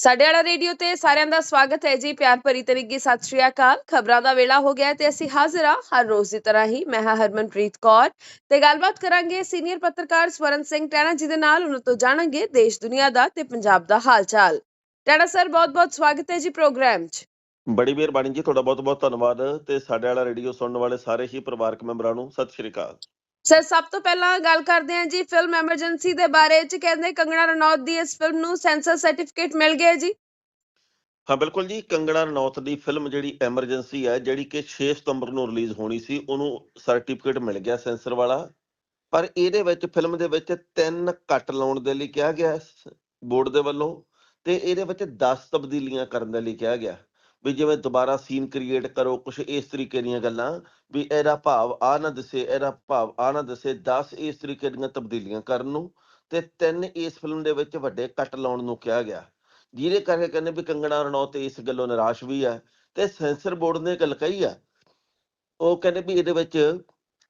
ਸਾਡੇ ਵਾਲਾ ਰੇਡੀਓ ਤੇ ਸਾਰਿਆਂ ਦਾ ਸਵਾਗਤ ਹੈ ਜੀ, ਪਿਆਰ ਭਰੀ ਤਰੀਕੇ ਸਤਿ ਸ਼੍ਰੀ ਅਕਾਲ। ਖਬਰਾਂ ਦਾ ਵੇਲਾ ਹੋ ਗਿਆ ਤੇ ਅਸੀਂ ਹਾਜ਼ਰ ਹਾਂ ਹਰ ਰੋਜ਼ ਦੀ ਤਰ੍ਹਾਂ ਹੀ। ਮੈਂ ਹਾਂ ਹਰਮਨਪ੍ਰੀਤ ਕੌਰ ਤੇ ਗੱਲਬਾਤ ਕਰਾਂਗੇ ਸੀਨੀਅਰ ਪੱਤਰਕਾਰ ਸਵਰਨ ਸਿੰਘ ਟੈਣਾ ਜੀ ਦੇ ਨਾਲ। ਉਹਨਾਂ ਤੋਂ ਜਾਣਾਂਗੇ ਦੇਸ਼, ਦੁਨੀਆ ਦਾ ਤੇ ਪੰਜਾਬ ਦਾ ਹਾਲ ਚਾਲ ਟੈਣਾ ਸਰ, ਬਹੁਤ-ਬਹੁਤ ਸਵਾਗਤ ਹੈ ਜੀ ਪ੍ਰੋਗਰਾਮ 'ਚ। ਬੜੀ ਮਿਹਰਬਾਨੀ ਜੀ, ਤੁਹਾਡਾ ਬਹੁਤ ਬਹੁਤ ਧੰਨਵਾਦ ਤੇ ਸਾਡੇ ਵਾਲਾ ਰੇਡੀਓ ਸੁਣਨ ਵਾਲੇ ਸਾਰੇ ਹੀ ਪਰਿਵਾਰਕ ਮੈਂਬਰਾਂ ਨੂੰ। ਸਤਿ ਸ਼੍ਰੀ ਅਕਾਲ। ਸਰ, ਸਭ ਤੋਂ ਪਹਿਲਾਂ ਗੱਲ ਕਰਦੇ ਹਾਂ ਜੀ ਫਿਲਮ ਐਮਰਜੈਂਸੀ ਦੇ ਬਾਰੇ 'ਚ। ਕਹਿੰਦੇ ਕੰਗਣਾ ਰਣੌਤ ਦੀ ਇਸ ਫਿਲਮ ਨੂੰ ਸੈਂਸਰ ਸਰਟੀਫਿਕੇਟ ਮਿਲ ਗਿਆ ਜੀ। ਹਾਂ, ਬਿਲਕੁਲ ਜੀ। ਕੰਗਣਾ ਰਣੌਤ ਦੀ ਫਿਲਮ ਜਿਹੜੀ ਐਮਰਜੈਂਸੀ ਹੈ, ਜਿਹੜੀ ਕਿ 6 ਸਤੰਬਰ ਨੂੰ ਰਿਲੀਜ਼ ਹੋਣੀ ਸੀ, ਉਹਨੂੰ ਸਰਟੀਫਿਕੇਟ ਮਿਲ ਗਿਆ ਸੈਂਸਰ ਵਾਲਾ। ਪਰ ਇਹਦੇ ਵਿੱਚ ਫਿਲਮ ਦੇ ਵਿੱਚ ਤਿੰਨ ਕੱਟ ਲਾਉਣ ਦੇ ਲਈ ਕਿਹਾ ਗਿਆ ਬੋਰਡ ਦੇ ਵੱਲੋਂ। ਤੇ ਇਹਦੇ ਵਿੱਚ 10 ਤਬਦੀਲੀਆਂ ਕਰਨ ਦੇ ਲਈ ਕਿਹਾ ਗਿਆ। ਵੀ ਜਿਵੇਂ ਦੁਬਾਰਾ ਸੀਨ ਕ੍ਰੀਏਟ ਕਰੋ ਕੁਝ ਇਸ ਤਰੀਕੇ ਦੀਆਂ ਗੱਲਾਂ, ਵੀ ਇਹਦਾ ਭਾਵ ਆ ਨਾ ਦੱਸੇ, ਇਹਦਾ ਭਾਵ ਆ ਨਾ ਦੱਸੇ 10 ਇਸ ਤਰੀਕੇ ਦੀਆਂ ਤਬਦੀਲੀਆਂ ਕਰਨ ਨੂੰ ਤੇ ਤਿੰਨ ਇਸ ਫਿਲਮ ਦੇ ਵਿੱਚ ਵੱਡੇ ਕੱਟ ਲਾਉਣ ਨੂੰ ਕਿਹਾ ਗਿਆ। ਜਿਹਦੇ ਕਰਕੇ ਕਹਿੰਦੇ ਵੀ ਕੰਗਣਾ ਰਣੌਤ ਇਸ ਗੱਲੋਂ ਨਿਰਾਸ਼ ਵੀ ਹੈ ਤੇ ਸੈਂਸਰ ਬੋਰਡ ਨੇ ਗੱਲ ਕਹੀ ਆ, ਉਹ ਕਹਿੰਦੇ ਵੀ ਇਹਦੇ ਵਿੱਚ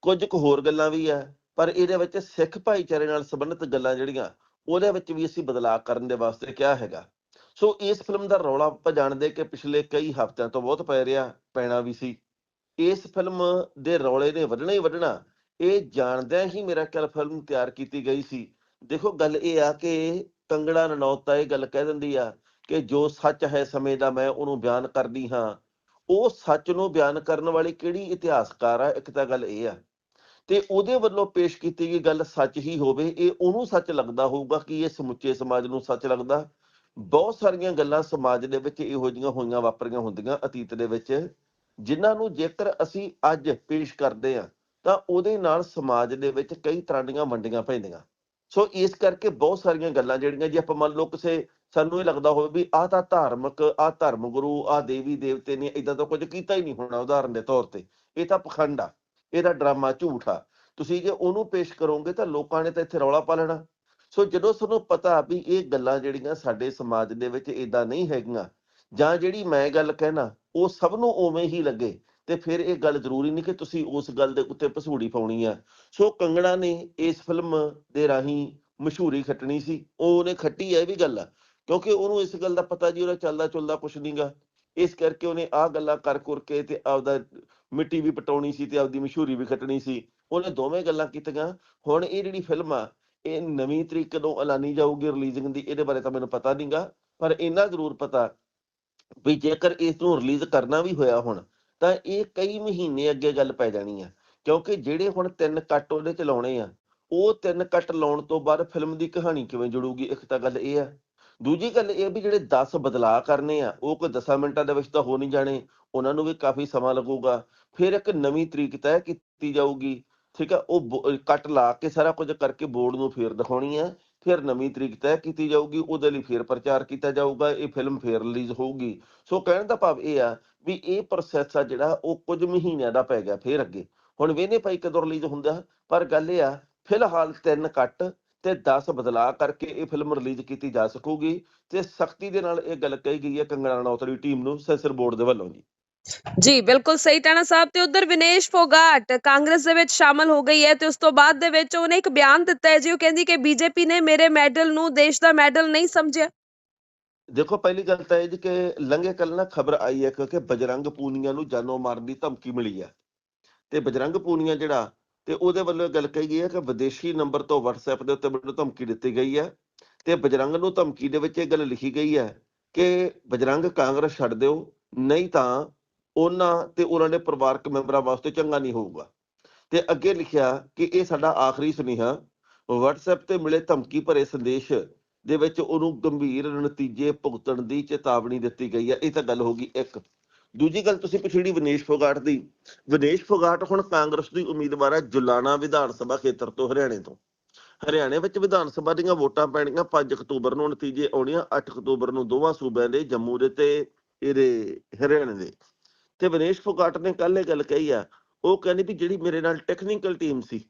ਕੁਝ ਕੁ ਹੋਰ ਗੱਲਾਂ ਵੀ ਆ, ਪਰ ਇਹਦੇ ਵਿੱਚ ਸਿੱਖ ਭਾਈਚਾਰੇ ਨਾਲ ਸੰਬੰਧਿਤ ਗੱਲਾਂ ਜਿਹੜੀਆਂ, ਉਹਦੇ ਵਿੱਚ ਵੀ ਅਸੀਂ ਬਦਲਾਅ ਕਰਨ ਦੇ ਵਾਸਤੇ ਕਿਹਾ ਹੈਗਾ। ਸੋ ਇਸ ਫਿਲਮ ਦਾ ਰੌਲਾ ਆਪਾਂ ਜਾਣਦੇ ਕਿ ਪਿਛਲੇ ਕਈ ਹਫ਼ਤਿਆਂ ਤੋਂ ਬਹੁਤ ਪੈ ਰਿਹਾ, ਪੈਣਾ ਵੀ ਸੀ। ਇਸ ਫਿਲਮ ਦੇ ਰੌਲੇ ਨੇ ਵੱਢਣਾ ਹੀ ਵੱਢਣਾ। ਇਹ ਜਾਣਦਿਆਂ ਹੀ ਮੇਰਾ ਖਿਆਲ ਫਿਲਮ ਤਿਆਰ ਕੀਤੀ ਗਈ ਸੀ। ਦੇਖੋ, ਗੱਲ ਇਹ ਆ ਕਿ ਕੰਗਣਾ ਰਣੌਤ ਇਹ ਗੱਲ ਕਹਿ ਦਿੰਦੀ ਆ ਕਿ ਜੋ ਸੱਚ ਹੈ ਸਮੇਂ ਦਾ ਮੈਂ ਉਹਨੂੰ ਬਿਆਨ ਕਰਦੀ ਹਾਂ। ਉਹ ਸੱਚ ਨੂੰ ਬਿਆਨ ਕਰਨ ਵਾਲੀ ਕਿਹੜੀ ਇਤਿਹਾਸਕਾਰ ਆ? ਇੱਕ ਤਾਂ ਗੱਲ ਇਹ ਆ। ਤੇ ਉਹਦੇ ਵੱਲੋਂ ਪੇਸ਼ ਕੀਤੀ ਗਈ ਗੱਲ ਸੱਚ ਹੀ ਹੋਵੇ, ਇਹ ਉਹਨੂੰ ਸੱਚ ਲੱਗਦਾ ਹੋਊਗਾ ਕਿ ਇਹ ਸਮੁੱਚੇ ਸਮਾਜ ਨੂੰ ਸੱਚ ਲੱਗਦਾ। ਬਹੁਤ ਸਾਰੀਆਂ ਗੱਲਾਂ ਸਮਾਜ ਦੇ ਵਿੱਚ ਇਹੋ ਜਿਹੀਆਂ ਹੋਈਆਂ ਵਾਪਰੀਆਂ ਹੁੰਦੀਆਂ ਅਤੀਤ ਦੇ ਵਿੱਚ, ਜਿਨ੍ਹਾਂ ਨੂੰ ਜੇਕਰ ਅਸੀਂ ਅੱਜ ਪੇਸ਼ ਕਰਦੇ ਆ ਤਾਂ ਉਹਦੇ ਨਾਲ ਸਮਾਜ ਦੇ ਵਿੱਚ ਕਈ ਤਰ੍ਹਾਂ ਦੀਆਂ ਵੰਡੀਆਂ ਪੈਂਦੀਆਂ। ਸੋ ਇਸ ਕਰਕੇ ਬਹੁਤ ਸਾਰੀਆਂ ਗੱਲਾਂ ਜਿਹੜੀਆਂ ਜੇ, ਆਪਾਂ ਮੰਨ ਲਓ ਕਿਸੇ, ਸਾਨੂੰ ਇਹ ਲੱਗਦਾ ਹੋਵੇ ਵੀ ਆਹ ਤਾਂ ਧਾਰਮਿਕ, ਆਹ ਧਰਮ ਗੁਰੂ, ਆਹ ਦੇਵੀ ਦੇਵਤੇ ਨੇ ਇਦਾਂ ਤਾਂ ਕੁਝ ਕੀਤਾ ਹੀ ਨਹੀਂ ਹੋਣਾ ਉਦਾਹਰਨ ਦੇ ਤੌਰ ਤੇ। ਇਹ ਤਾਂ ਪਖੰਡ ਆ, ਇਹਦਾ ਡਰਾਮਾ ਝੂਠ ਆ। ਤੁਸੀਂ ਜੇ ਉਹਨੂੰ ਪੇਸ਼ ਕਰੋਗੇ ਤਾਂ ਲੋਕਾਂ ਨੇ ਤਾਂ ਇੱਥੇ ਰੌਲਾ ਪਾ ਲੈਣਾ। ਸੋ ਜਦੋਂ ਤੁਹਾਨੂੰ ਪਤਾ ਵੀ ਇਹ ਗੱਲਾਂ ਜਿਹੜੀਆਂ ਸਾਡੇ ਸਮਾਜ ਦੇ ਵਿੱਚ ਇਦਾਂ ਨਹੀਂ ਹੈਗੀਆਂ, ਜਾਂ ਜਿਹੜੀ ਮੈਂ ਗੱਲ ਕਹਿਣਾ, ਉਹ ਸਭ ਨੂੰ ਉਵੇਂ ਹੀ ਲੱਗੇ, ਤੇ ਫਿਰ ਇਹ ਗੱਲ ਜ਼ਰੂਰੀ ਨਹੀਂ ਕਿ ਤੁਸੀਂ ਉਸ ਗੱਲ ਦੇ ਉੱਤੇ ਪਸੂੜੀ ਪਾਉਣੀ ਆ। ਸੋ ਕੰਗਣਾ ਨੇ ਇਸ ਫਿਲਮ ਦੇ ਰਾਹੀਂ ਮਸ਼ਹੂਰੀ ਖੱਟਣੀ ਸੀ, ਉਹ ਉਹਨੇ ਖੱਟੀ ਹੈ ਇਹ ਵੀ ਗੱਲ ਆ। ਕਿਉਂਕਿ ਉਹਨੂੰ ਇਸ ਗੱਲ ਦਾ ਪਤਾ ਜੀ, ਉਹਦਾ ਚੱਲਦਾ ਚੁੱਲਦਾ ਕੁਛ ਨਹੀਂਗਾ ਇਸ ਕਰਕੇ ਉਹਨੇ ਆਹ ਗੱਲਾਂ ਕਰ ਕੁਰ ਕੇ ਤੇ ਆਪਦਾ ਮਿੱਟੀ ਵੀ ਪਟਾਉਣੀ ਸੀ ਤੇ ਆਪਦੀ ਮਸ਼ਹੂਰੀ ਵੀ ਖੱਟਣੀ ਸੀ। ਉਹਨੇ ਦੋਵੇਂ ਗੱਲਾਂ ਕੀਤੀਆਂ। ਹੁਣ ਇਹ ਜਿਹੜੀ ਫਿਲਮ ਆ ਇਹ ਨਵੀਂ ਤਰੀਕ ਕਦੋਂ ਐਲਾਨੀ ਜਾਊਗੀ ਰਿਲੀਜ਼ਿੰਗ ਦੀ, ਇਹਦੇ ਬਾਰੇ ਤਾਂ ਮੈਨੂੰ ਪਤਾ ਨਹੀਂਗਾ ਪਰ ਇੰਨਾ ਜ਼ਰੂਰ ਪਤਾ ਵੀ ਜੇਕਰ ਇਸ ਨੂੰ ਰਿਲੀਜ਼ ਕਰਨਾ ਵੀ ਹੋਇਆ ਹੁਣ, ਤਾਂ ਇਹ ਕਈ ਮਹੀਨੇ ਅੱਗੇ ਗੱਲ ਪੈ ਜਾਣੀ ਆ। ਕਿਉਂਕਿ ਜਿਹੜੇ ਹੁਣ ਤਿੰਨ ਕੱਟ ਉਹਦੇ ਚ ਲਾਉਣੇ ਆ, ਉਹ ਤਿੰਨ ਕੱਟ ਲਾਉਣ ਤੋਂ ਬਾਅਦ ਫਿਲਮ ਦੀ ਕਹਾਣੀ ਕਿਵੇਂ ਜੁੜੂਗੀ, ਇੱਕ ਤਾਂ ਗੱਲ ਇਹ ਆ। ਦੂਜੀ ਗੱਲ ਇਹ ਵੀ ਜਿਹੜੇ 10 ਬਦਲਾਅ ਕਰਨੇ ਆ, ਉਹ ਕੋਈ 10 ਮਿੰਟਾਂ ਦੇ ਵਿੱਚ ਤਾਂ ਹੋ ਨਹੀਂ ਜਾਣੇ, ਉਹਨਾਂ ਨੂੰ ਵੀ ਕਾਫੀ ਸਮਾਂ ਲੱਗੂਗਾ। ਫਿਰ ਇੱਕ ਨਵੀਂ ਤਰੀਕ ਤੈਅ ਕੀਤੀ ਜਾਊਗੀ ਠੀਕ ਆ, ਉਹ ਬੋ- ਕੱਟ ਲਾ ਕੇ ਸਾਰਾ ਕੁਝ ਕਰਕੇ ਬੋਰਡ ਨੂੰ ਫੇਰ ਦਿਖਾਉਣੀ ਹੈ ਫਿਰ ਨਵੀਂ ਤਰੀਕ ਤੈਅ ਕੀਤੀ ਜਾਊਗੀ, ਉਹਦੇ ਲਈ ਫੇਰ ਪ੍ਰਚਾਰ ਕੀਤਾ ਜਾਊਗਾ, ਇਹ ਫਿਲਮ ਫੇਰ ਰਿਲੀਜ਼ ਹੋਊਗੀ। ਸੋ ਕਹਿਣ ਦਾ ਭਾਵ ਇਹ ਆ ਵੀ ਇਹ ਪ੍ਰੋਸੈਸ ਆ ਜਿਹੜਾ ਉਹ ਕੁਝ ਮਹੀਨਿਆਂ ਦਾ ਪੈ ਗਿਆ ਫੇਰ ਅੱਗੇ। ਹੁਣ ਵੇਨੇ ਭਾਈ ਕਦੋਂ ਰਿਲੀਜ਼ ਹੁੰਦਾ, ਪਰ ਗੱਲ ਇਹ ਆ, ਫਿਲਹਾਲ ਤਿੰਨ ਕੱਟ ਤੇ 10 ਬਦਲਾਅ ਕਰਕੇ ਇਹ ਫਿਲਮ ਰਿਲੀਜ਼ ਕੀਤੀ ਜਾ ਸਕੂਗੀ ਤੇ ਸਖਤੀ ਦੇ ਨਾਲ ਇਹ ਗੱਲ ਕਹੀ ਗਈ ਹੈ ਕੰਗਣਾ ਰਣੌਤ ਦੀ ਟੀਮ ਨੂੰ ਸੈਂਸਰ ਬੋਰਡ ਦੇ ਵੱਲੋਂ ਜੀ। ਜੀ, ਬਿਲਕੁਲ ਸਹੀ ਟਾਣਾ ਸਾਹਿਬ ਤੇ ਉਧਰ ਵਿਨੇਸ਼ ਫੋਗਾਟ ਕਾਂਗਰਸ ਦੇ ਵਿੱਚ ਸ਼ਾਮਲ ਹੋ ਗਈ ਹੈ ਤੇ ਉਸ ਤੋਂ ਬਾਅਦ ਦੇ ਵਿੱਚ ਉਹਨੇ ਇੱਕ ਬਿਆਨ ਦਿੱਤਾ ਹੈ ਜੀ, ਉਹ ਕਹਿੰਦੀ ਕਿ ਬੀਜੇਪੀ ਨੇ ਮੇਰੇ ਮੈਡਲ ਨੂੰ ਦੇਸ਼ ਦਾ ਮੈਡਲ ਨਹੀਂ ਸਮਝਿਆ। ਦੇਖੋ, ਪਹਿਲੀ ਗੱਲ ਤਾਂ ਇਹ ਜੀ ਕਿ ਲੰਘੇ ਕੱਲ ਨਾ ਖਬਰ ਆਈ ਹੈ ਕਿ ਬਜਰੰਗ ਪੂਨੀਆ ਨੂੰ ਜਾਨੋਂ ਮਾਰਨ ਦੀ ਧਮਕੀ ਮਿਲੀ ਹੈ। ਤੇ ਬਜਰੰਗ ਪੂਨੀਆ ਜਿਹੜਾ ਤੇ ਉਹਦੇ ਵੱਲੋਂ ਗੱਲ ਕਹੀ ਗਈ ਹੈ ਕਿ ਵਿਦੇਸ਼ੀ ਨੰਬਰ ਤੋਂ WhatsApp ਦੇ ਉੱਤੇ ਮੈਨੂੰ ਧਮਕੀ ਦਿੱਤੀ ਗਈ ਹੈ ਤੇ ਬਜਰੰਗ ਨੂੰ ਧਮਕੀ ਦੇ ਵਿੱਚ ਇਹ ਗੱਲ ਲਿਖੀ ਗਈ ਹੈ ਕਿ ਬਜਰੰਗ ਕਾਂਗਰਸ ਛੱਡ ਦਿਓ, ਨਹੀਂ ਤਾਂ ਉਹਨਾਂ ਤੇ ਉਹਨਾਂ ਦੇ ਪਰਿਵਾਰਕ ਮੈਂਬਰਾਂ ਵਾਸਤੇ ਚੰਗਾ ਨਹੀਂ ਹੋਊਗਾ। ਤੇ ਅੱਗੇ ਲਿਖਿਆ ਕਿ ਇਹ ਸਾਡਾ ਆਖਰੀ ਸੁਨੇਹਾ, WhatsApp ਤੇ ਮਿਲੇ ਧਮਕੀ ਭਰੇ ਸੰਦੇਸ਼ ਦੇ ਵਿੱਚ ਉਹਨੂੰ ਗੰਭੀਰ ਨਤੀਜੇ ਭੁਗਤਣ ਦੀ ਚੇਤਾਵਨੀ ਦਿੱਤੀ ਗਈ ਹੈ। ਇਹ ਤਾਂ ਗੱਲ ਹੋ ਗਈ ਇੱਕ। ਦੂਜੀ ਗੱਲ ਤੁਸੀਂ ਪਿਛੜੀ ਵਿਨੇਸ਼ ਫੋਗਾਟ ਦੀ। ਵਿਨੇਸ਼ ਫੋਗਾਟ ਹੁਣ ਕਾਂਗਰਸ ਦੀ ਉਮੀਦਵਾਰ ਹੈ ਜੁਲਾਣਾ ਵਿਧਾਨ ਸਭਾ ਖੇਤਰ ਤੋਂ, ਹਰਿਆਣੇ ਤੋਂ। ਹਰਿਆਣੇ ਵਿੱਚ ਵਿਧਾਨ ਸਭਾ ਦੀਆਂ ਵੋਟਾਂ ਪੈਣੀਆਂ 5 ਅਕਤੂਬਰ ਨੂੰ, ਨਤੀਜੇ ਆਉਣੀਆਂ 8 ਅਕਤੂਬਰ ਨੂੰ ਦੋਵਾਂ ਸੂਬਿਆਂ ਦੇ, ਜੰਮੂ ਦੇ ਤੇ ਇਹਦੇ ਹਰਿਆਣੇ ਦੇ। ਤੇ ਵਿਨੇਸ਼ ਫੋਗਾਟ ਨੇ ਕੱਲ ਇਹ ਗੱਲ ਕਹੀ ਆ, ਉਹ ਕਹਿੰਦੀ ਵੀ ਜਿਹੜੀ ਮੇਰੇ ਨਾਲ ਟੈਕਨੀਕਲ ਟੀਮ ਸੀ,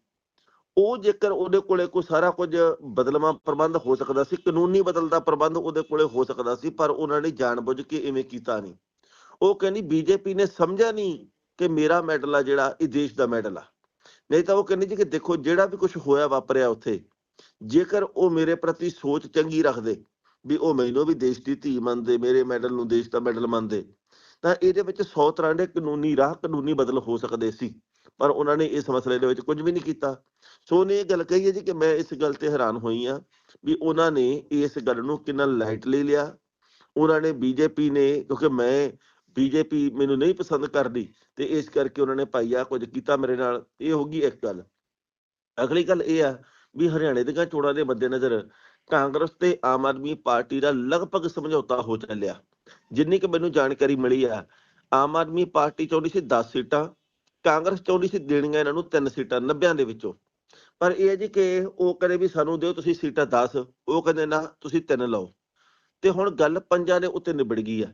ਉਹ ਜੇਕਰ ਉਹਦੇ ਕੋਲੇ ਕੋਈ ਸਾਰਾ ਕੁਝ ਬਦਲਵਾਂ ਪ੍ਰਬੰਧ ਹੋ ਸਕਦਾ ਸੀ, ਕਾਨੂੰਨੀ ਬਦਲਦਾ ਪ੍ਰਬੰਧ ਉਹਦੇ ਕੋਲੇ ਹੋ ਸਕਦਾ ਸੀ, ਪਰ ਉਹਨਾਂ ਨੇ ਜਾਣਬੁੱਝ ਕੇ ਇਵੇਂ ਕੀਤਾ ਨਹੀਂ। ਉਹ ਕਹਿੰਦੀ ਬੀਜੇਪੀ ਨੇ ਸਮਝਿਆ ਨਹੀਂ ਕਿ ਮੇਰਾ ਮੈਡਲ ਆ ਜਿਹੜਾ, ਇਹ ਦੇਸ਼ ਦਾ ਮੈਡਲ ਆ। ਨਹੀਂ ਤਾਂ ਉਹ ਕਹਿੰਦੀ ਜੀ ਕਿ ਦੇਖੋ, ਜਿਹੜਾ ਵੀ ਕੁਝ ਹੋਇਆ ਵਾਪਰਿਆ ਉੱਥੇ, ਜੇਕਰ ਉਹ ਮੇਰੇ ਪ੍ਰਤੀ ਸੋਚ ਚੰਗੀ ਰੱਖਦੇ, ਵੀ ਉਹ ਮੈਨੂੰ ਵੀ ਦੇਸ਼ ਦੀ ਧੀ ਮੰਨਦੇ, ਮੇਰੇ ਮੈਡਲ ਨੂੰ ਦੇਸ਼ ਦਾ ਮੈਡਲ ਮੰਨਦੇ ਤਾਂ ਇਹਦੇ ਵਿੱਚ 100 ਤਰ੍ਹਾਂ ਦੇ ਕਾਨੂੰਨੀ ਰਾਹ, ਕਾਨੂੰਨੀ ਬਦਲ ਹੋ ਸਕਦੇ ਸੀ। ਪਰ ਉਹਨਾਂ ਨੇ ਇਸ ਮਸਲੇ ਦੇ ਵਿੱਚ ਕੁਝ ਵੀ ਨਹੀਂ ਕੀਤਾ। ਸੋ ਉਹਨੇ ਇਹ ਗੱਲ ਕਹੀ ਹੈ ਜੀ ਕਿ ਮੈਂ ਇਸ ਗੱਲ ਤੇ ਹੈਰਾਨ ਹੋਈ ਆ ਵੀ ਉਹਨਾਂ ਨੇ ਇਸ ਗੱਲ ਨੂੰ ਕਿੰਨਾ ਲਾਈਟਲੀ ਲਿਆ। ਉਹਨਾਂ ਨੇ ਬੀਜੇਪੀ ਨੇ, ਕਿਉਂਕਿ ਮੈਂ ਬੀਜੇਪੀ ਮੈਨੂੰ ਨਹੀਂ ਪਸੰਦ ਕਰਦੀ, ਤੇ ਇਸ ਕਰਕੇ ਉਹਨਾਂ ਨੇ ਭਾਈ ਆ ਕੁਝ ਕੀਤਾ ਮੇਰੇ ਨਾਲ ਇਹ ਹੋ ਗਈ ਇੱਕ ਗੱਲ। ਅਗਲੀ ਗੱਲ ਇਹ ਆ ਵੀ ਹਰਿਆਣੇ ਦੀਆਂ ਚੋਣਾਂ ਦੇ ਮੱਦੇਨਜ਼ਰ ਕਾਂਗਰਸ ਤੇ ਆਮ ਆਦਮੀ ਪਾਰਟੀ ਦਾ ਲਗਭਗ ਸਮਝੌਤਾ ਹੋ ਚੱਲਿਆ। ਜਿੰਨੀ ਕਿ ਮੈਨੂੰ ਜਾਣਕਾਰੀ ਮਿਲੀ ਆ, ਆਮ ਆਦਮੀ ਪਾਰਟੀ ਚਾਹੁੰਦੀ ਸੀ 10 ਸੀਟਾਂ, ਕਾਂਗਰਸ ਚਾਹੁੰਦੀ ਸੀ ਦੇਣੀਆਂ ਇਹਨਾਂ ਨੂੰ 3 ਸੀਟਾਂ 90 ਦੇ ਵਿੱਚੋਂ। ਪਰ ਇਹ ਹੈ ਜੀ ਕਿ ਉਹ ਕਹਿੰਦੇ ਵੀ ਸਾਨੂੰ ਦਿਓ ਤੁਸੀਂ ਸੀਟਾਂ 10 ਉਹ ਕਹਿੰਦੇ ਨਾ ਤੁਸੀਂ 3 ਲਓ। ਤੇ ਹੁਣ ਗੱਲ ਪੰਜਾਂ ਦੇ ਉੱਤੇ ਨਿਬੜ ਗਈ ਆ।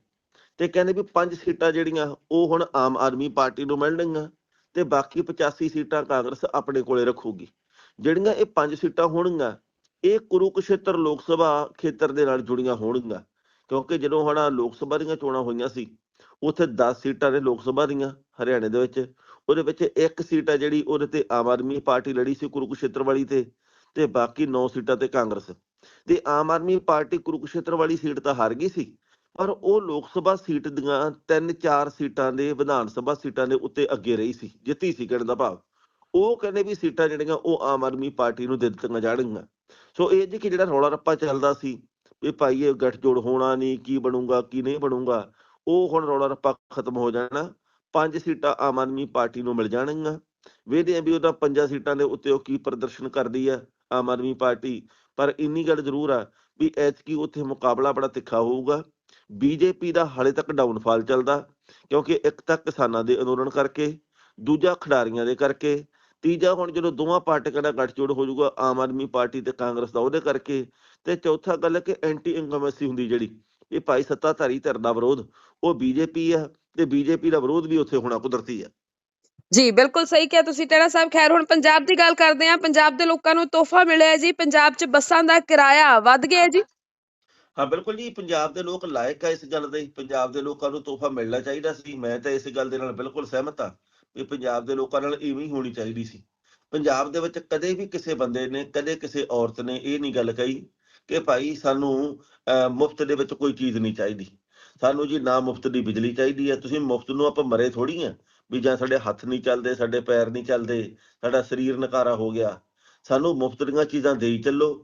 ਤੇ ਕਹਿੰਦੇ ਵੀ ਪੰਜ ਸੀਟਾਂ ਜਿਹੜੀਆਂ, ਉਹ ਹੁਣ ਆਮ ਆਦਮੀ ਪਾਰਟੀ ਨੂੰ ਮਿਲਣਗੀਆਂ ਤੇ ਬਾਕੀ 85 ਸੀਟਾਂ ਕਾਂਗਰਸ ਆਪਣੇ ਕੋਲੇ ਰੱਖੂਗੀ। ਜਿਹੜੀਆਂ ਇਹ ਪੰਜ ਸੀਟਾਂ ਹੋਣਗੀਆਂ, ਇਹ ਕੁਰੂਕਸ਼ੇਤਰ ਲੋਕ ਸਭਾ ਖੇਤਰ ਦੇ ਨਾਲ ਜੁੜੀਆਂ ਹੋਣਗੀਆਂ। ਕਿਉਂਕਿ ਜਦੋਂ ਹੁਣ ਲੋਕ ਸਭਾ ਦੀਆਂ ਚੋਣਾਂ ਹੋਈਆਂ ਸੀ, ਉੱਥੇ 10 ਸੀਟਾਂ ਨੇ ਲੋਕ ਸਭਾ ਦੀਆਂ ਹਰਿਆਣੇ ਦੇ ਵਿੱਚ, ਉਹਦੇ ਵਿੱਚ ਇੱਕ ਸੀਟ ਹੈ ਜਿਹੜੀ ਉਹਦੇ ਤੇ ਆਮ ਆਦਮੀ ਪਾਰਟੀ ਲੜੀ ਸੀ ਕੁਰੂਕਸ਼ੇਤਰ ਵਾਲੀ ਤੇ ਤੇ ਬਾਕੀ 9 ਸੀਟਾਂ ਤੇ ਕਾਂਗਰਸ। ਤੇ ਆਮ ਆਦਮੀ ਪਾਰਟੀ ਕੁਰੂਕਸ਼ੇਤਰ ਵਾਲੀ ਸੀਟ ਤਾਂ ਹਾਰ ਗਈ ਸੀ, ਪਰ ਉਹ ਲੋਕ ਸਭਾ ਸੀਟ ਦੀਆਂ ਤਿੰਨ ਚਾਰ ਸੀਟਾਂ ਦੇ ਵਿਧਾਨ ਸਭਾ ਸੀਟਾਂ ਦੇ ਉੱਤੇ ਅੱਗੇ ਰਹੀ ਸੀ, ਜਿੱਤੀ ਸੀ ਕਹਿਣ ਦਾ ਭਾਵ। ਉਹ ਕਹਿੰਦੇ ਵੀ ਸੀਟਾਂ ਜਿਹੜੀਆਂ ਉਹ ਆਮ ਆਦਮੀ ਪਾਰਟੀ ਨੂੰ ਦੇ ਦਿੱਤੀਆਂ ਜਾਣਗੀਆਂ। ਸੋ ਇਹ ਜੀ ਕਿ ਜਿਹੜਾ ਰੌਲਾ ਰੱਪਾ ਚੱਲਦਾ ਸੀ ਵੀ ਭਾਈ ਇਹ ਗੱਠਜੋੜ ਹੋਣਾ ਨਹੀਂ ਕੀ ਬਣੂਗਾ, ਕੀ ਨਹੀਂ ਬਣੂਗਾ, ਉਹ ਹੁਣ ਰੌਲਾ ਰੱਪਾ ਖਤਮ ਹੋ ਜਾਣਾ, ਪੰਜ ਸੀਟਾਂ ਆਮ ਆਦਮੀ ਪਾਰਟੀ ਨੂੰ ਮਿਲ ਜਾਣਗੀਆਂ, ਵੇਖਦੇ ਆ ਵੀ ਉਹਦਾ ਪੰਜਾਂ ਸੀਟਾਂ ਦੇ ਉੱਤੇ ਉਹ ਕੀ ਪ੍ਰਦਰਸ਼ਨ ਕਰਦੀ ਆ ਆਮ ਆਦਮੀ ਪਾਰਟੀ, ਪਰ ਇੰਨੀ ਗੱਲ ਜ਼ਰੂਰ ਆ ਵੀ ਐਤਕੀ ਉੱਥੇ ਮੁਕਾਬਲਾ ਬੜਾ ਤਿੱਖਾ ਹੋਊਗਾ, ਬੀਜੇਪੀ ਦਾ ਹਾਲੇ ਤੱਕ ਡਾਊਨਫਾਲ ਚੱਲਦਾ, ਕਿਉਂਕਿ ਇੱਕ ਤਾਂ ਕਿਸਾਨਾਂ ਦੇ ਅੰਦੋਲਨ ਕਰਕੇ, ਦੂਜਾ ਖਿਡਾਰੀਆਂ ਦੇ ਕਰਕੇ ਤੀਜਾ ਹੁਣ ਜਦੋਂ ਦੋਵਾਂ ਪਾਰਟੀਆਂ ਦਾ ਗੱਠਜੋੜ ਹੋ ਜਾਊਗਾ ਆਮ ਆਦਮੀ ਪਾਰਟੀ ਤੇ ਕਾਂਗਰਸ ਦਾ ਉਹਦੇ ਕਰਕੇ ਤੇ ਚੌਥਾ ਗੱਲ ਹੈ ਕਿ ਐਂਟੀ ਇਨਕਮੈਂਸੀ ਹੁੰਦੀ ਜਿਹੜੀ ਇਹ ਭਾਈ ਸੱਤਾਧਾਰੀ ਧਿਰ ਦਾ ਵਿਰੋਧ ਉਹ ਬੀਜੇਪੀ ਆ ਤੇ ਬੀਜੇਪੀ ਦਾ ਵਿਰੋਧ ਵੀ ਉੱਥੇ ਹੋਣਾ ਕੁਦਰਤੀ ਆ ਜੀ ਬਿਲਕੁਲ ਸਹੀ ਕਿਹਾ ਤੁਸੀਂ ਟੇੜਾ ਸਾਹਿਬ। ਖੈਰ ਹੁਣ ਪੰਜਾਬ ਦੀ ਗੱਲ ਕਰਦੇ ਹਾਂ ਪੰਜਾਬ ਦੇ ਲੋਕਾਂ ਨੂੰ ਤੋਹਫਾ ਮਿਲਿਆ ਜੀ ਪੰਜਾਬ 'ਚ ਬੱਸਾਂ ਦਾ ਕਿਰਾਇਆ ਵੱਧ ਗਿਆ ਜੀ। ਹਾਂ ਬਿਲਕੁਲ ਜੀ ਪੰਜਾਬ ਦੇ ਲੋਕ ਲਾਇਕ ਆ ਇਸ ਗੱਲ ਦੇ ਪੰਜਾਬ ਦੇ ਲੋਕਾਂ ਨੂੰ ਤੋਹਫਾ ਮਿਲਣਾ ਚਾਹੀਦਾ ਸੀ ਮੈਂ ਤਾਂ ਇਸ ਗੱਲ ਦੇ ਨਾਲ ਬਿਲਕੁਲ ਸਹਿਮਤ ਹਾਂ। ਵੀ ਪੰਜਾਬ ਦੇ ਲੋਕਾਂ ਨਾਲ ਇਵੇਂ ਹੀ ਹੋਣੀ ਚਾਹੀਦੀ ਸੀ। ਪੰਜਾਬ ਦੇ ਵਿੱਚ ਕਦੇ ਵੀ ਕਿਸੇ ਬੰਦੇ ਨੇ, ਕਦੇ ਕਿਸੇ ਔਰਤ ਨੇ ਇਹ ਨਹੀਂ ਗੱਲ ਕਹੀ ਕਿ ਭਾਈ ਸਾਨੂੰ ਮੁਫਤ ਦੇ ਵਿੱਚ ਕੋਈ ਚੀਜ਼ ਨਹੀਂ ਚਾਹੀਦੀ। ਸਾਨੂੰ ਜੀ ਨਾ ਮੁਫਤ ਦੀ ਬਿਜਲੀ ਚਾਹੀਦੀ ਹੈ, ਤੁਸੀਂ ਮੁਫਤ ਨੂੰ ਆਪਾਂ ਮਰੇ ਥੋੜੀ ਆ ਵੀ ਜਾਂ ਸਾਡੇ ਹੱਥ ਨਹੀਂ ਚੱਲਦੇ, ਸਾਡੇ ਪੈਰ ਨਹੀਂ ਚੱਲਦੇ, ਸਾਡਾ ਸਰੀਰ ਨਕਾਰਾ ਹੋ ਗਿਆ। ਸਾਨੂੰ ਮੁਫਤ ਦੀਆਂ ਚੀਜ਼ਾਂ ਦੇਈ ਚੱਲੋ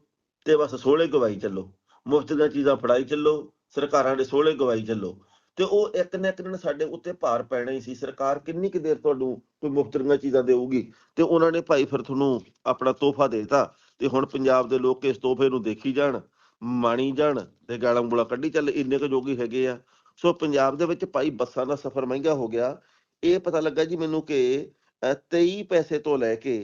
ਤੇ ਬਸ ਸੋਹਲੇ ਗਵਾਈ ਚੱਲੋ। ਮੁਫਤ ਦੀਆਂ ਚੀਜ਼ਾਂ ਫੜਾਈ ਚੱਲੋ, ਸਰਕਾਰਾਂ ਦੇ ਸੋਹਲੇ ਗਵਾਈ ਚੱਲੋ। ਤੇ ਉਹ ਇੱਕ ਨਾ ਇੱਕ ਦਿਨ ਸਾਡੇ ਉੱਤੇ ਭਾਰ ਪੈਣਾ ਹੀ ਸੀ। ਸਰਕਾਰ ਕਿੰਨੀ ਕੁ ਦੇਰ ਤੁਹਾਨੂੰ ਕੋਈ ਮੁਫਤ ਦੀਆਂ ਚੀਜ਼ਾਂ ਦੇਊਗੀ? ਤੇ ਉਹਨਾਂ ਨੇ ਭਾਈ ਫਿਰ ਤੁਹਾਨੂੰ ਆਪਣਾ ਤੋਹਫਾ ਦੇਤਾ। ਤੇ ਹੁਣ ਪੰਜਾਬ ਦੇ ਲੋਕ ਇਸ ਤੋਹਫੇ ਨੂੰ ਦੇਖੀ ਜਾਣ, ਮਾਣੀ ਜਾਣ ਤੇ ਗਾਲਾਂ ਗੁਲਾ ਕੱਢੀ। ਚੱਲ ਇੰਨੇ ਕੁ ਜੋਗੀ ਹੈਗੇ ਆ। ਸੋ ਪੰਜਾਬ ਦੇ ਵਿੱਚ ਭਾਈ ਬੱਸਾਂ ਦਾ ਸਫ਼ਰ ਮਹਿੰਗਾ ਹੋ ਗਿਆ। ਇਹ ਪਤਾ ਲੱਗਾ ਜੀ ਮੈਨੂੰ ਕਿ 23 ਪੈਸੇ ਤੋਂ ਲੈ ਕੇ